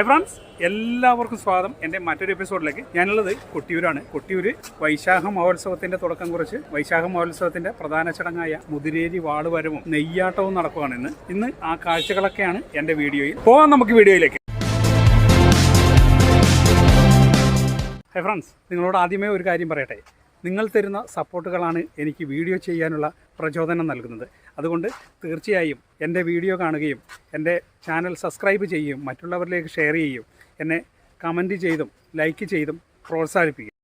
Hi friends എല്ലാവർക്കും സ്വാഗതം. എന്റെ മറ്റൊരു എപ്പിസോഡിലേക്ക് ഞാനുള്ളത് കൊട്ടിയൂരാണ്. കൊട്ടിയൂർ വൈശാഖ മഹോത്സവത്തിന്റെ തുടക്കം കുറിച്ച് വൈശാഖ മഹോത്സവത്തിന്റെ പ്രധാന ചടങ്ങായ മുതിരേരി വാളുവരവും നെയ്യാട്ടവും നടക്കുകയാണ് ഇന്ന്. ഇന്ന് ആ കാഴ്ചകളൊക്കെയാണ് എന്റെ വീഡിയോയിൽ. പോവാം നമുക്ക് വീഡിയോയിലേക്ക്. ഹൈ ഫ്രണ്ട്സ് നിങ്ങളോട് ആദ്യമേ ഒരു കാര്യം പറയട്ടെ. നിങ്ങൾ തരുന്ന സപ്പോർട്ടുകളാണ് എനിക്ക് വീഡിയോ ചെയ്യാനുള്ള പ്രചോദനം നൽകുന്നത്. അതുകൊണ്ട് തീർച്ചയായും എന്റെ വീഡിയോ കാണുകയും എന്റെ ചാനൽ സബ്സ്ക്രൈബ് ചെയ്യുകയും മറ്റുള്ളവരിലേക്ക് ഷെയർ ചെയ്യുകയും എന്നെ കമന്റ് ചെയ്തും ലൈക്ക് ചെയ്തും പ്രോത്സാഹിപ്പിക്കും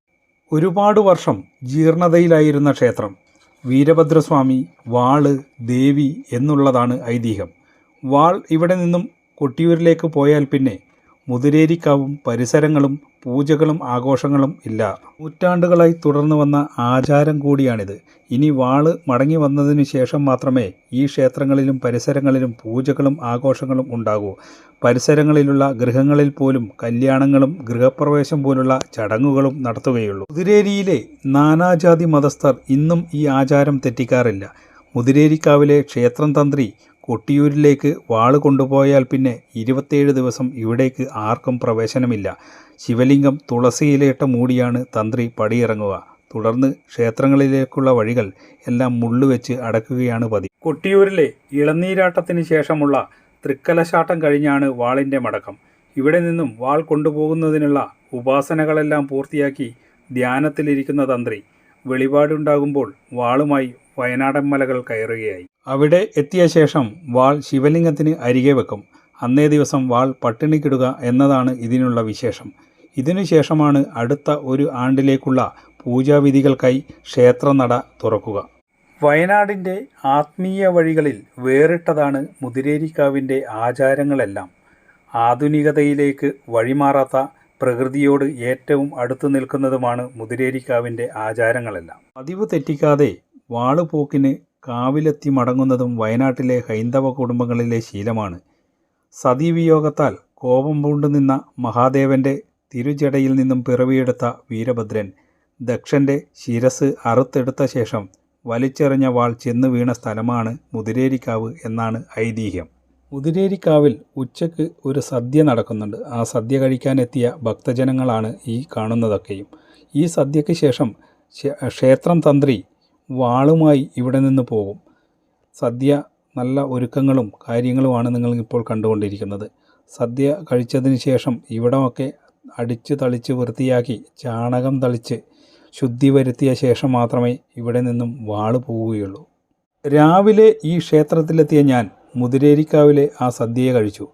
ഒരുപാട് വർഷം ജീർണതയിലായിരുന്ന ക്ഷേത്രം വീരഭദ്രസ്വാമി വാൾ ദേവി എന്നുള്ളതാണ് ഐതിഹ്യം. വാൾ ഇവിടെ നിന്നും കൊട്ടിയൂരിലേക്ക് പോയാൽ പിന്നെ മുതിരേരിക്കാവും പരിസരങ്ങളും പൂജകളും ആഘോഷങ്ങളും ഇല്ല. നൂറ്റാണ്ടുകളായി തുടർന്നു വന്ന ആചാരം കൂടിയാണിത്. ഇനി വാൾ മടങ്ങി വന്നതിനു ശേഷം മാത്രമേ ഈ ക്ഷേത്രങ്ങളിലും പരിസരങ്ങളിലും പൂജകളും ആഘോഷങ്ങളും ഉണ്ടാകൂ. പരിസരങ്ങളിലുള്ള ഗൃഹങ്ങളിൽ പോലും കല്യാണങ്ങളും ഗൃഹപ്രവേശം പോലുള്ള ചടങ്ങുകളും നടത്തുകയുള്ളൂ. മുതിരേരിയിലെ നാനാജാതി മതസ്ഥർ ഇന്നും ഈ ആചാരം തെറ്റിക്കാറില്ല. മുതിരേരിക്കാവിലെ ക്ഷേത്രം തന്ത്രി കൊട്ടിയൂരിലേക്ക് വാൾ കൊണ്ടുപോയാൽ പിന്നെ ഇരുപത്തേഴ് ദിവസം ഇവിടേക്ക് ആർക്കും പ്രവേശനമില്ല. ശിവലിംഗം തുളസിയിലേട്ട മൂടിയാണ് തന്ത്രി പടിയിറങ്ങുക. തുടർന്ന് ക്ഷേത്രങ്ങളിലേക്കുള്ള വഴികൾ എല്ലാം മുള്ളുവെച്ച് അടക്കുകയാണ് പതി കൊട്ടിയൂരിലെ ഇളനീരാട്ടത്തിന് ശേഷമുള്ള തൃക്കലശാട്ടം കഴിഞ്ഞാണ് വാളിന്റെ മടക്കം. ഇവിടെ നിന്നും വാൾ കൊണ്ടുപോകുന്നതിനുള്ള ഉപാസനകളെല്ലാം പൂർത്തിയാക്കി ധ്യാനത്തിലിരിക്കുന്ന തന്ത്രി. വെളിപാടുണ്ടാകുമ്പോൾ വാളുമായി വയനാടൻ മലകൾ കയറുകയായി. അവിടെ എത്തിയ ശേഷം വാൾ ശിവലിംഗത്തിന് അരികെ വെക്കും. അന്നേ ദിവസം വാൾ പട്ടിണിക്കിടുക എന്നതാണ് ഇതിനുള്ള വിശേഷം. ഇതിനുശേഷമാണ് അടുത്ത ഒരു ആണ്ടിലേക്കുള്ള പൂജാവിധികൾക്കായി ക്ഷേത്രനട തുറക്കുക. വയനാടിന്റെ ആത്മീയ വഴികളിൽ വേറിട്ടതാണ് മുതിരേരിക്കാവിന്റെ ആചാരങ്ങളെല്ലാം. ആധുനികതയിലേക്ക് വഴിമാറാത്ത പ്രകൃതിയോട് ഏറ്റവും അടുത്തു നിൽക്കുന്നതുമാണ് മുതിരേരിക്കാവിന്റെ ആചാരങ്ങളെല്ലാം. പതിവ് തെറ്റിക്കാതെ വാളുപോക്കിന് കാവിലെത്തി മടങ്ങുന്നതും വയനാട്ടിലെ ഹൈന്ദവ കുടുംബങ്ങളിലെ ശീലമാണ്. സതീവിയോഗത്താൽ കോപം പൂണ്ടു നിന്ന മഹാദേവന്റെ തിരുജടയിൽ നിന്നും പിറവിയെടുത്ത വീരഭദ്രൻ ദക്ഷന്റെ ശിരസ് അറുത്തെടുത്ത ശേഷം വലിച്ചെറിഞ്ഞ വാൾ ചെന്നു വീണ സ്ഥലമാണ് മുതിരേരിക്കാവ് എന്നാണ് ഐതിഹ്യം. മുതിരേരിക്കാവിൽ ഉച്ചയ്ക്ക് ഒരു സദ്യ നടക്കുന്നുണ്ട്. ആ സദ്യ കഴിക്കാനെത്തിയ ഭക്തജനങ്ങളാണ് ഈ കാണുന്നതൊക്കെയും. ഈ സദ്യയ്ക്ക് ശേഷം ക്ഷേത്രം തന്ത്രി വാളുമായി ഇവിടെ നിന്ന് പോകും. സദ്യ നല്ല ഒരുക്കങ്ങളും കാര്യങ്ങളുമാണ് നിങ്ങൾ ഇപ്പോൾ കണ്ടുകൊണ്ടിരിക്കുന്നത്. സദ്യ കഴിച്ചതിന് ശേഷം ഇവിടമൊക്കെ അടിച്ച് തളിച്ച് വൃത്തിയാക്കി ചാണകം തളിച്ച് ശുദ്ധി വരുത്തിയ ശേഷം മാത്രമേ ഇവിടെ നിന്നും വാൾ പോവുകയുള്ളൂ. രാവിലെ ഈ ക്ഷേത്രത്തിലെത്തിയ ഞാൻ മുതിരേരിക്കാവിലെ ആ സദ്യയെ കഴിച്ചു.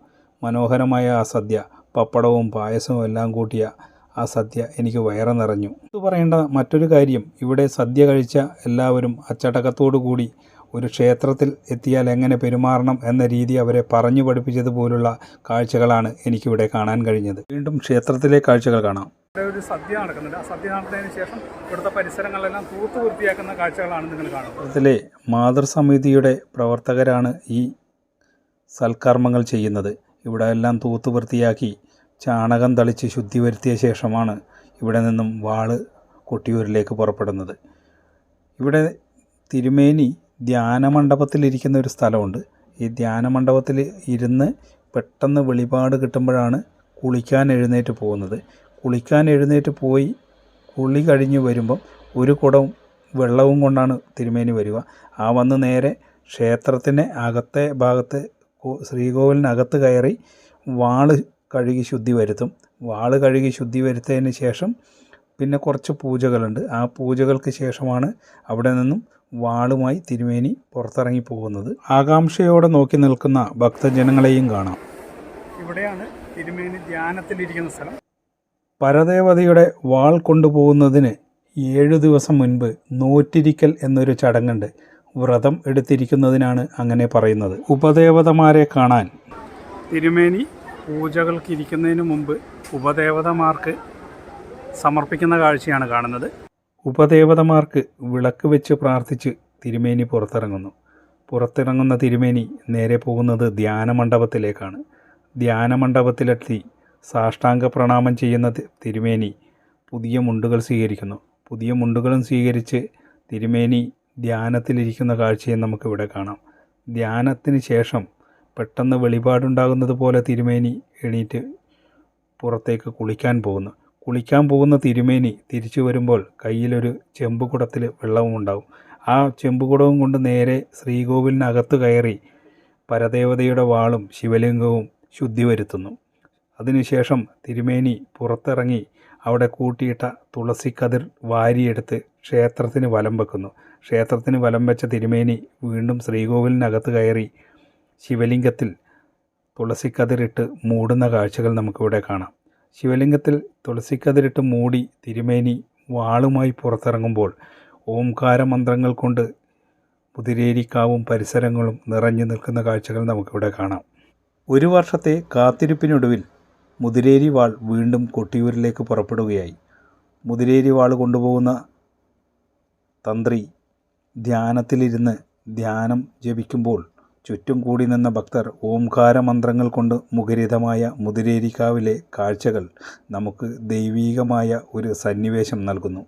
മനോഹരമായ ആ സദ്യ പപ്പടവും പായസവും എല്ലാം കൂട്ടിയ ആ സദ്യ എനിക്ക് വയറ് നിറഞ്ഞു. ഇത് പറയേണ്ട മറ്റൊരു കാര്യം ഇവിടെ സദ്യ കഴിച്ച എല്ലാവരും അച്ചടക്കത്തോടു കൂടി ഒരു ക്ഷേത്രത്തിൽ എത്തിയാൽ എങ്ങനെ പെരുമാറണം എന്ന രീതി അവരെ പറഞ്ഞു പഠിപ്പിച്ചതുപോലുള്ള കാഴ്ചകളാണ് എനിക്കിവിടെ കാണാൻ കഴിഞ്ഞത്. വീണ്ടും ക്ഷേത്രത്തിലെ കാഴ്ചകൾ കാണാം. ഇവിടെ ഒരു സദ്യ നടക്കുന്നുണ്ട്. ആ സദ്യ നടന്നതിന് ശേഷം ഇവിടുത്തെ പരിസരങ്ങളെല്ലാം തൂത്തു വൃത്തിയാക്കുന്ന കാഴ്ചകളാണ് നിങ്ങൾ കാണുന്നത്. ഇതിലെ മാതൃസമിതിയുടെ പ്രവർത്തകരാണ് ഈ സൽക്കർമ്മങ്ങൾ ചെയ്യുന്നത്. ഇവിടെ എല്ലാം തൂത്തു വൃത്തിയാക്കി ചാണകം തളിച്ച് ശുദ്ധി വരുത്തിയ ശേഷമാണ് ഇവിടെ നിന്നും വാൾ കൊട്ടിയൂരിലേക്ക് പുറപ്പെടുന്നത്. ഇവിടെ തിരുമേനി ധ്യാനമണ്ഡപത്തിലിരിക്കുന്ന ഒരു സ്ഥലമുണ്ട്. ഈ ധ്യാനമണ്ഡപത്തിൽ ഇരുന്ന് പെട്ടെന്ന് വെളിപാട് കിട്ടുമ്പോഴാണ് കുളിക്കാൻ എഴുന്നേറ്റ് പോകുന്നത്. കുളിക്കാൻ എഴുന്നേറ്റ് പോയി കുളി കഴിഞ്ഞ് വരുമ്പം ഒരു കുടം വെള്ളവും കൊണ്ടാണ് തിരുമേനി വരിക. ആ വന്ന് നേരെ ക്ഷേത്രത്തിന്റെ അകത്തെ ഭാഗത്ത് ശ്രീകോവിലിനകത്ത് കയറി വാൾ കഴുകി ശുദ്ധി വരുത്തും. വാൾ കഴുകി ശുദ്ധി വരുത്തിയതിന് ശേഷം പിന്നെ കുറച്ച് പൂജകളുണ്ട്. ആ പൂജകൾക്ക് ശേഷമാണ് അവിടെ നിന്നും വാളുമായി തിരുമേനി പുറത്തിറങ്ങി പോകുന്നത്. ആകാംക്ഷയോടെ നോക്കി നിൽക്കുന്ന ഭക്തജനങ്ങളെയും കാണാം. ഇവിടെയാണ് തിരുമേനി ധ്യാനത്തിലിരിക്കുന്ന സ്ഥലം. പരദേവതയുടെ വാൾ കൊണ്ടുപോകുന്നതിന് ഏഴു ദിവസം മുൻപ് നോറ്റിരിക്കൽ എന്നൊരു ചടങ്ങുണ്ട്. വ്രതം എടുത്തിരിക്കുന്നതിനാണ് അങ്ങനെ പറയുന്നത്. ഉപദേവതമാരെ കാണാൻ തിരുമേനി പൂജകൾക്ക് ഇരിക്കുന്നതിന് മുമ്പ് ഉപദേവതമാർക്ക് സമർപ്പിക്കുന്ന കാഴ്ചയാണ് കാണുന്നത്. ഉപദേവതമാർക്ക് വിളക്ക് വെച്ച് പ്രാർത്ഥിച്ച് തിരുമേനി പുറത്തിറങ്ങുന്നു. പുറത്തിറങ്ങുന്ന തിരുമേനി നേരെ പോകുന്നത് ധ്യാനമണ്ഡപത്തിലേക്കാണ്. ധ്യാനമണ്ഡപത്തിലെത്തി സാഷ്ടാംഗ പ്രണാമം ചെയ്യുന്ന തിരുമേനി പുതിയ മുണ്ടുകൾ സ്വീകരിക്കുന്നു. പുതിയ മുണ്ടുകളും സ്വീകരിച്ച് തിരുമേനി ധ്യാനത്തിലിരിക്കുന്ന കാഴ്ചയും നമുക്കിവിടെ കാണാം. ധ്യാനത്തിന് ശേഷം പെട്ടെന്ന് വെളിപാടുണ്ടാകുന്നത് പോലെ തിരുമേനി എണീറ്റ് പുറത്തേക്ക് കുളിക്കാൻ പോകുന്നു. കുളിക്കാൻ പോകുന്ന തിരുമേനി തിരിച്ചു വരുമ്പോൾ കയ്യിലൊരു ചെമ്പുകുടത്തിൽ വെള്ളവും ഉണ്ടാവും ആ ചെമ്പുകുടവും കൊണ്ട് നേരെ ശ്രീകോവിലിനകത്ത് കയറി പരദേവതയുടെ വാളും ശിവലിംഗവും ശുദ്ധി വരുത്തുന്നു. അതിനുശേഷം തിരുമേനി പുറത്തിറങ്ങി അവിടെ കൂട്ടിയിട്ട തുളസിക്കതിർ വാരിയെടുത്ത് ക്ഷേത്രത്തിന് വലം വെക്കുന്നു. ക്ഷേത്രത്തിന് വലം വെച്ച തിരുമേനി വീണ്ടും ശ്രീകോവിലിനകത്ത് കയറി ശിവലിംഗത്തിൽ തുളസിക്കതിരിട്ട് മൂടുന്ന കാഴ്ചകൾ നമുക്കിവിടെ കാണാം. ശിവലിംഗത്തിൽ തുളസിക്കതിരിട്ട് മൂടി തിരുമേനി വാളുമായി പുറത്തിറങ്ങുമ്പോൾ ഓംകാര മന്ത്രങ്ങൾ കൊണ്ട് പുതിരേരിക്കാവും പരിസരങ്ങളും നിറഞ്ഞു നിൽക്കുന്ന കാഴ്ചകൾ നമുക്കിവിടെ കാണാം. ഒരു വർഷത്തെ കാത്തിരിപ്പിനൊടുവിൽ മുതിരേരി വാൾ വീണ്ടും കൊട്ടിയൂരിലേക്ക് പുറപ്പെടുകയായി. മുതിരേരി വാൾ കൊണ്ടുപോകുന്ന തന്ത്രി ധ്യാനത്തിലിരുന്ന് ധ്യാനം ജപിക്കുമ്പോൾ ചുറ്റും കൂടി നിന്ന ഭക്തർ ഓംകാര മന്ത്രങ്ങൾ കൊണ്ട് മുഖരിതമായ മുതിരേരിക്കാവിലെ കാഴ്ചകൾ നമുക്ക് ദൈവീകമായ ഒരു സന്നിവേശം നൽകുന്നു.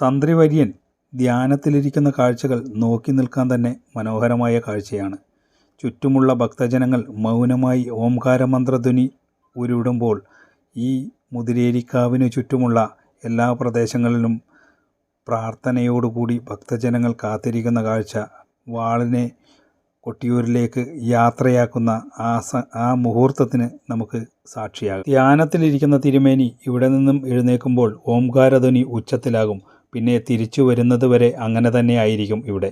തന്ത്രിവര്യൻ ധ്യാനത്തിലിരിക്കുന്ന കാഴ്ചകൾ നോക്കി നിൽക്കാൻ തന്നെ മനോഹരമായ കാഴ്ചയാണ്. ചുറ്റുമുള്ള ഭക്തജനങ്ങൾ മൗനമായി ഓംകാര മന്ത്രധ്വനി ഉരുവിടുമ്പോൾ ഈ മുതിരേരിക്കാവിനു ചുറ്റുമുള്ള എല്ലാ പ്രദേശങ്ങളിലും പ്രാർത്ഥനയോടുകൂടി ഭക്തജനങ്ങൾ കാത്തിരിക്കുന്ന കാഴ്ച വാളിനെ കൊട്ടിയൂരിലേക്ക് യാത്രയാക്കുന്ന ആ സ ആ മുഹൂർത്തത്തിന് നമുക്ക് സാക്ഷിയാകും. ധ്യാനത്തിലിരിക്കുന്ന തിരുമേനി ഇവിടെ നിന്നും എഴുന്നേൽക്കുമ്പോൾ ഓംകാരധ്വനി ഉച്ചത്തിലാകും. പിന്നെ തിരിച്ചു വരുന്നത് വരെ അങ്ങനെ തന്നെ ആയിരിക്കും ഇവിടെ.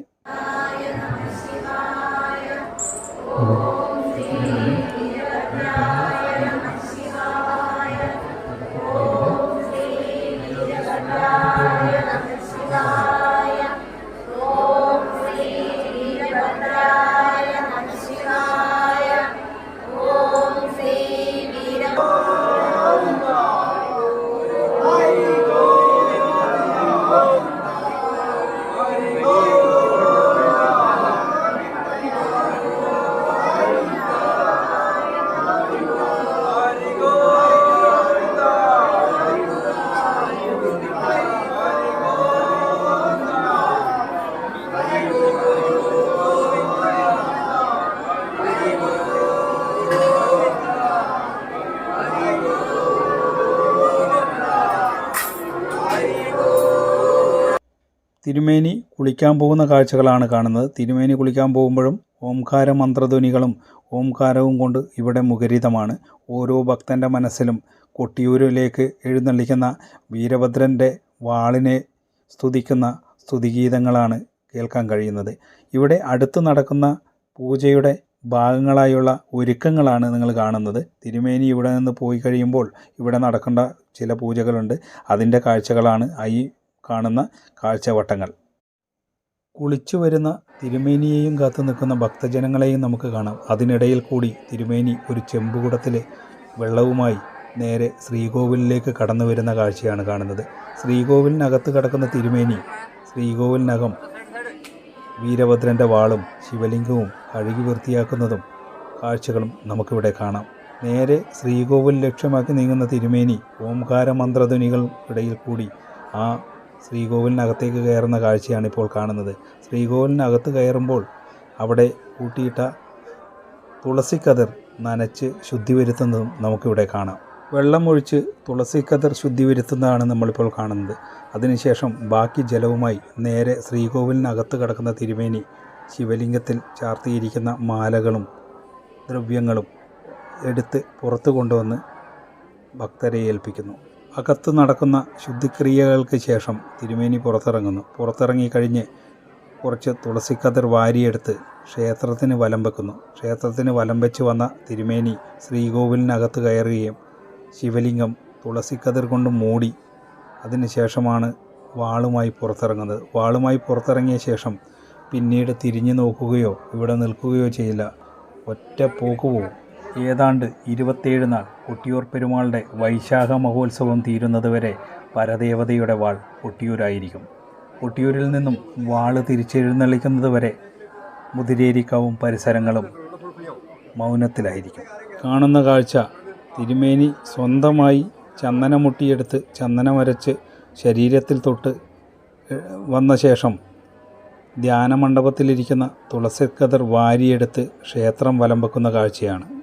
തിരുമേനി കുളിക്കാൻ പോകുന്ന കാഴ്ചകളാണ് കാണുന്നത്. തിരുമേനി കുളിക്കാൻ പോകുമ്പോഴും ഓംകാര മന്ത്രധ്വനികളും ഓംകാരവും കൊണ്ട് ഇവിടെ മുഖരിതമാണ്. ഓരോ ഭക്തന്റെ മനസ്സിലും കൊട്ടിയൂരിലേക്ക് എഴുന്നള്ളിക്കുന്ന വീരഭദ്രന്റെ വാളിനെ സ്തുതിക്കുന്ന സ്തുതിഗീതങ്ങളാണ് കേൾക്കാൻ കഴിയുന്നത്. ഇവിടെ അടുത്ത് നടക്കുന്ന പൂജയുടെ ഭാഗങ്ങളായുള്ള ഒരുക്കങ്ങളാണ് നിങ്ങൾ കാണുന്നത്. തിരുമേനി ഇവിടെ നിന്ന് പോയി കഴിയുമ്പോൾ ഇവിടെ നടക്കേണ്ട ചില പൂജകളുണ്ട്. അതിന്റെ കാഴ്ചകളാണ്. ഈ കാണുന്ന കാഴ്ചവട്ടങ്ങൾ. കുളിച്ചു വരുന്ന തിരുമേനിയെയും കാത്തു നിൽക്കുന്ന ഭക്തജനങ്ങളെയും നമുക്ക് കാണാം. അതിനിടയിൽ കൂടി തിരുമേനി ഒരു ചെമ്പുകുടത്തിലെ വെള്ളവുമായി നേരെ ശ്രീകോവിലിലേക്ക് കടന്നു വരുന്ന കാഴ്ചയാണ് കാണുന്നത്. ശ്രീകോവിലിനകത്ത് കിടക്കുന്ന തിരുമേനി ശ്രീകോവിലിനകം വീരഭദ്രന്റെ വാളും ശിവലിംഗവും കഴുകി വൃത്തിയാക്കുന്നതും കാഴ്ചകളും നമുക്കിവിടെ കാണാം. നേരെ ശ്രീകോവിൽ ലക്ഷ്യമാക്കി നീങ്ങുന്ന തിരുമേനി ഓംകാര മന്ത്രധ്വനികൾ ഇടയിൽ കൂടി ആ ശ്രീകോവിലിനകത്തേക്ക് കയറുന്ന കാഴ്ചയാണ് ഇപ്പോൾ കാണുന്നത്. ശ്രീകോവിലിനകത്ത് കയറുമ്പോൾ അവിടെ കൂട്ടിയിട്ട തുളസിക്കതിർ നനച്ച് ശുദ്ധി വരുത്തുന്നതും നമുക്കിവിടെ കാണാം. വെള്ളം ഒഴിച്ച് തുളസിക്കതിർ ശുദ്ധി വരുത്തുന്നതാണ് നമ്മളിപ്പോൾ കാണുന്നത്. അതിനുശേഷം ബാക്കി ജലവുമായി നേരെ ശ്രീകോവിലിനകത്ത് കിടക്കുന്ന തിരുമേനി ശിവലിംഗത്തിൽ ചാർത്തിയിരിക്കുന്ന മാലകളും ദ്രവ്യങ്ങളും എടുത്ത് പുറത്തു കൊണ്ടുവന്ന് ഭക്തരെ ഏൽപ്പിക്കുന്നു. അകത്ത് നടക്കുന്ന ശുദ്ധിക്രിയകൾക്ക് ശേഷം തിരുമേനി പുറത്തിറങ്ങുന്നു. പുറത്തിറങ്ങി കഴിഞ്ഞ് കുറച്ച് തുളസിക്കതിർ വാരിയെടുത്ത് ക്ഷേത്രത്തിന് വലം വെക്കുന്നു. ക്ഷേത്രത്തിന് വലം വെച്ച് വന്ന തിരുമേനി ശ്രീകോവിലിനകത്ത് കയറുകയും ശിവലിംഗം തുളസിക്കതിർ കൊണ്ട് മൂടി അതിനുശേഷമാണ് വാളുമായി പുറത്തിറങ്ങുന്നത്. വാളുമായി പുറത്തിറങ്ങിയ ശേഷം പിന്നീട് തിരിഞ്ഞു നോക്കുകയോ ഇവിടെ നിൽക്കുകയോ ചെയ്യില്ല. ഒറ്റ പോക്ക് ഏതാണ്ട് ഇരുപത്തേഴ് നാൾ കൊട്ടിയൂർ പെരുമാളുടെ വൈശാഖ മഹോത്സവം തീരുന്നതുവരെ പരദേവതയുടെ വാൾ കൊട്ടിയൂരായിരിക്കും. കൊട്ടിയൂരിൽ നിന്നും വാൾ തിരിച്ചെഴുന്നള്ളിക്കുന്നത് വരെ മുതിരേരിക്കാവും പരിസരങ്ങളും മൗനത്തിലായിരിക്കും. കാണുന്ന കാഴ്ച തിരുമേനി സ്വന്തമായി ചന്ദനമുട്ടിയെടുത്ത് ചന്ദനമരച്ച് ശരീരത്തിൽ തൊട്ട് വന്ന ശേഷം ധ്യാനമണ്ഡപത്തിലിരിക്കുന്ന തുളസിക്കതിർ വാരിയെടുത്ത് ക്ഷേത്രം വലമ്പക്കുന്ന കാഴ്ചയാണ്.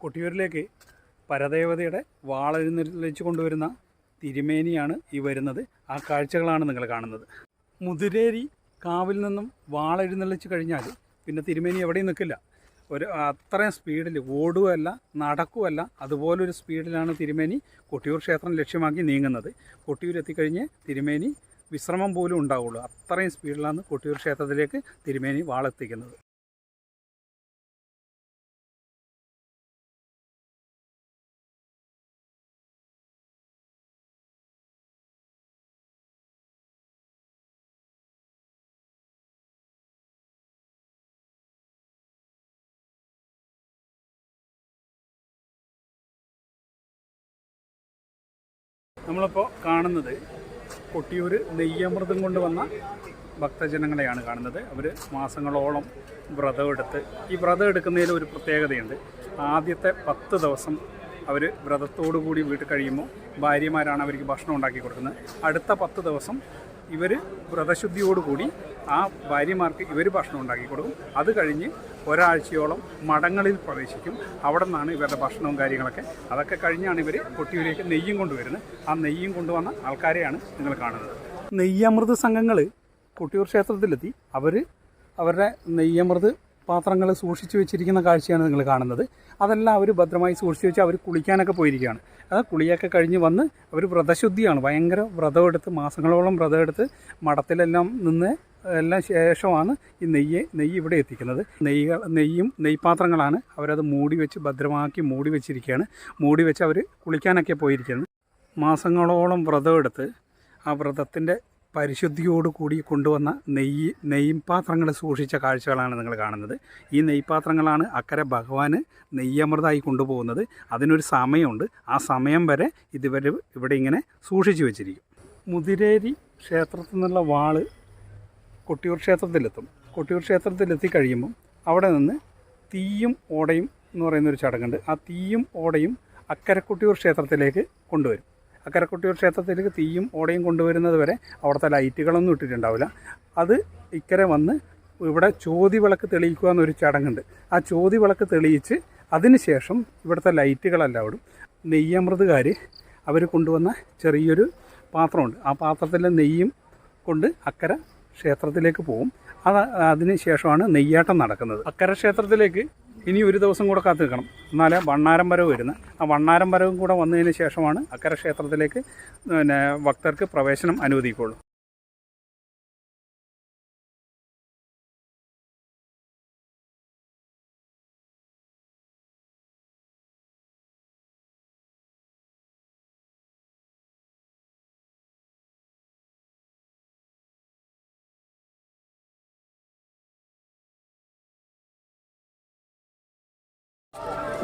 കൊട്ടിയൂരിലേക്ക് പരദേവതയുടെ വാളെഴുന്നള്ളിച്ച് കൊണ്ടുവരുന്ന തിരുമേനിയാണ് ഈ വരുന്നത്. ആ കാഴ്ചകളാണ് നിങ്ങൾ കാണുന്നത്. മുതിരേരി കാവിൽ നിന്നും വാളെഴുന്നള്ളിച്ച് കഴിഞ്ഞാൽ പിന്നെ തിരുമേനി എവിടെയും നിൽക്കില്ല. ഒരു അത്രയും സ്പീഡിൽ ഓടുകയല്ല നടക്കുകയല്ല അതുപോലൊരു സ്പീഡിലാണ് തിരുമേനി കൊട്ടിയൂർ ക്ഷേത്രം ലക്ഷ്യമാക്കി നീങ്ങുന്നത്. കൊട്ടിയൂർ എത്തിക്കഴിഞ്ഞ് തിരുമേനി വിശ്രമം പോലും ഉണ്ടാവുള്ളൂ. അത്രയും സ്പീഡിലാണ് കൊട്ടിയൂർ ക്ഷേത്രത്തിലേക്ക് തിരുമേനി വാളെത്തിക്കുന്നത്. നമ്മളിപ്പോൾ കാണുന്നത് കൊട്ടിയൂർ നെയ്യമൃതം കൊണ്ട് വന്ന ഭക്തജനങ്ങളെയാണ് കാണുന്നത്. അവർ മാസങ്ങളോളം വ്രതം എടുത്ത് ഈ വ്രതം എടുക്കുന്നതിൽ ഒരു പ്രത്യേകതയുണ്ട്. ആദ്യത്തെ പത്ത് ദിവസം അവർ വ്രതത്തോടു കൂടി വീട്ടിൽ കഴിയുമ്പോൾ ഭാര്യമാരാണ് അവർക്ക് ഭക്ഷണം ഉണ്ടാക്കി കൊടുക്കുന്നത്. അടുത്ത പത്ത് ദിവസം ഇവർ വ്രതശുദ്ധിയോടുകൂടി ആ ഭാര്യമാർക്ക് ഇവർ ഭക്ഷണം ഉണ്ടാക്കി കൊടുക്കും. അത് കഴിഞ്ഞ് ഒരാഴ്ചയോളം മഠങ്ങളിൽ പ്രവേശിക്കും. അവിടെ നിന്നാണ് ഇവരുടെ ഭക്ഷണവും കാര്യങ്ങളൊക്കെ. അതൊക്കെ കഴിഞ്ഞാണ് ഇവർ കൊട്ടിയൂരേക്ക് നെയ്യും കൊണ്ടുവരുന്നത്. ആ നെയ്യും കൊണ്ടുവന്ന ആൾക്കാരെയാണ് നിങ്ങൾ കാണുന്നത്. നെയ്യമൃത് സംഘങ്ങൾ കൊട്ടിയൂർ ക്ഷേത്രത്തിലെത്തി. അവർ അവരുടെ നെയ്യമൃത് പാത്രങ്ങൾ സൂക്ഷിച്ചു വെച്ചിരിക്കുന്ന കാഴ്ചയാണ് നിങ്ങൾ കാണുന്നത്. അതെല്ലാം അവർ ഭദ്രമായി സൂക്ഷിച്ചു വെച്ച് അവർ കുളിക്കാനൊക്കെ പോയിരിക്കുകയാണ്. അത് കുളിയൊക്കെ കഴിഞ്ഞ് വന്ന് അവർ വ്രതശുദ്ധിയാണ്. ഭയങ്കര വ്രതമെടുത്ത് മാസങ്ങളോളം വ്രതമെടുത്ത് മഠത്തിലെല്ലാം നിന്ന് എല്ലാം ശേഷമാണ് ഈ നെയ്യ് നെയ്യ് ഇവിടെ എത്തിക്കുന്നത്. നെയ്യ് നെയ്യും നെയ്പാത്രങ്ങളാണ് അവരത് മൂടി വെച്ച് ഭദ്രമാക്കി മൂടി വെച്ചിരിക്കുകയാണ്. മൂടി വെച്ച് അവർ കുളിക്കാനൊക്കെ പോയിരിക്കുന്നത് മാസങ്ങളോളം വ്രതമെടുത്ത് ആ വ്രതത്തിന്റെ പരിശുദ്ധിയോടുകൂടി കൊണ്ടുവന്ന നെയ്യ് നെയ്പാത്രങ്ങൾ സൂക്ഷിച്ച കാഴ്ചകളാണ് നിങ്ങൾ കാണുന്നത്. ഈ നെയ്പാത്രങ്ങളാണ് അക്കരെ ഭഗവാന് നെയ്യമൃതമായി കൊണ്ടുപോകുന്നത്. അതിനൊരു സമയമുണ്ട്. ആ സമയം വരെ ഇതുവരെ ഇവിടെ ഇങ്ങനെ സൂക്ഷിച്ചു വെച്ചിരിക്കും. മുതിരേരി ക്ഷേത്രത്തിൽ നിന്നുള്ള വാൾ കൊട്ടിയൂർ ക്ഷേത്രത്തിലെത്തും. കൊട്ടിയൂർ ക്ഷേത്രത്തിലെത്തി കഴിയുമ്പം അവിടെ നിന്ന് തീയും ഓടയും എന്ന് പറയുന്നൊരു ചടങ്ങുണ്ട്. ആ തീയും ഓടയും അക്കരക്കൊട്ടിയൂർ ക്ഷേത്രത്തിലേക്ക് കൊണ്ടുവരും. അക്കരക്കൊട്ടിയൂർ ക്ഷേത്രത്തിലേക്ക് തീയും ഓടയും കൊണ്ടുവരുന്നത് വരെ അവിടുത്തെ ലൈറ്റുകളൊന്നും ഇട്ടിട്ടുണ്ടാവില്ല. അത് ഇക്കരെ വന്ന് ഇവിടെ ചോതി വിളക്ക് തെളിയിക്കുക എന്നൊരു ചടങ്ങുണ്ട്. ആ ചോതി വിളക്ക് തെളിയിച്ച് അതിനുശേഷം ഇവിടുത്തെ ലൈറ്റുകളെല്ലാം ഇടും. നെയ്യമൃതുകാർ അവർ കൊണ്ടുവന്ന ചെറിയൊരു പാത്രമുണ്ട്. ആ പാത്രത്തിലെ നെയ്യും കൊണ്ട് അക്കര ക്ഷേത്രത്തിലേക്ക് പോവും. അത് അതിന് ശേഷമാണ് നെയ്യാട്ടം നടക്കുന്നത്. അക്കര ക്ഷേത്രത്തിലേക്ക് ഇനി ഒരു ദിവസം കൂടെ കാത്തു നിൽക്കണം. എന്നാലേ വണ്ണാരം വരവ് വരുന്നത് ആ വണ്ണാരം വരവും കൂടെ വന്നതിന് ശേഷമാണ് അക്കര ക്ഷേത്രത്തിലേക്ക് പിന്നെ ഭക്തർക്ക് പ്രവേശനം അനുവദിക്കുള്ളൂ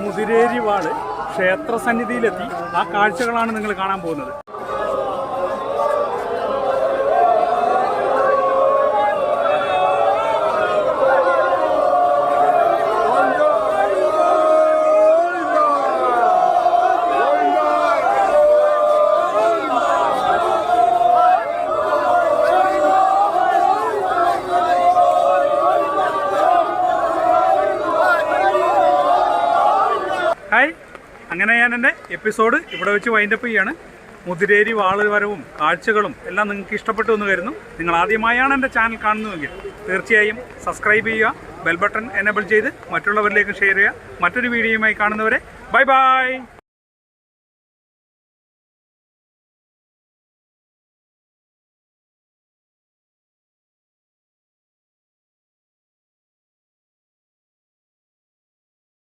മുതിരേരി വാൾ ക്ഷേത്ര സന്നിധിയിലെത്തി. ആ കാഴ്ചകളാണ് നിങ്ങൾ കാണാൻ പോകുന്നത്. ഹായ്. അങ്ങനെ ഞാൻ എന്റെ എപ്പിസോഡ് ഇവിടെ വെച്ച് വൈൻഡപ്പ് ചെയ്യാണ്. മുതിരേരി വാൾ വരവും കാഴ്ചകളും എല്ലാം നിങ്ങൾക്ക് ഇഷ്ടപ്പെട്ടു എന്ന് കരുതുന്നു. നിങ്ങൾ ആദ്യമായാണ് എന്റെ ചാനൽ കാണുന്നതെങ്കിൽ തീർച്ചയായും സബ്സ്ക്രൈബ് ചെയ്യുക ബെൽ ബട്ടൺ എനേബിൾ ചെയ്ത് മറ്റുള്ളവരിലേക്ക് ഷെയർ ചെയ്യുക. മറ്റൊരു വീഡിയോയുമായി കാണുന്നവരെ ബൈ ബൈ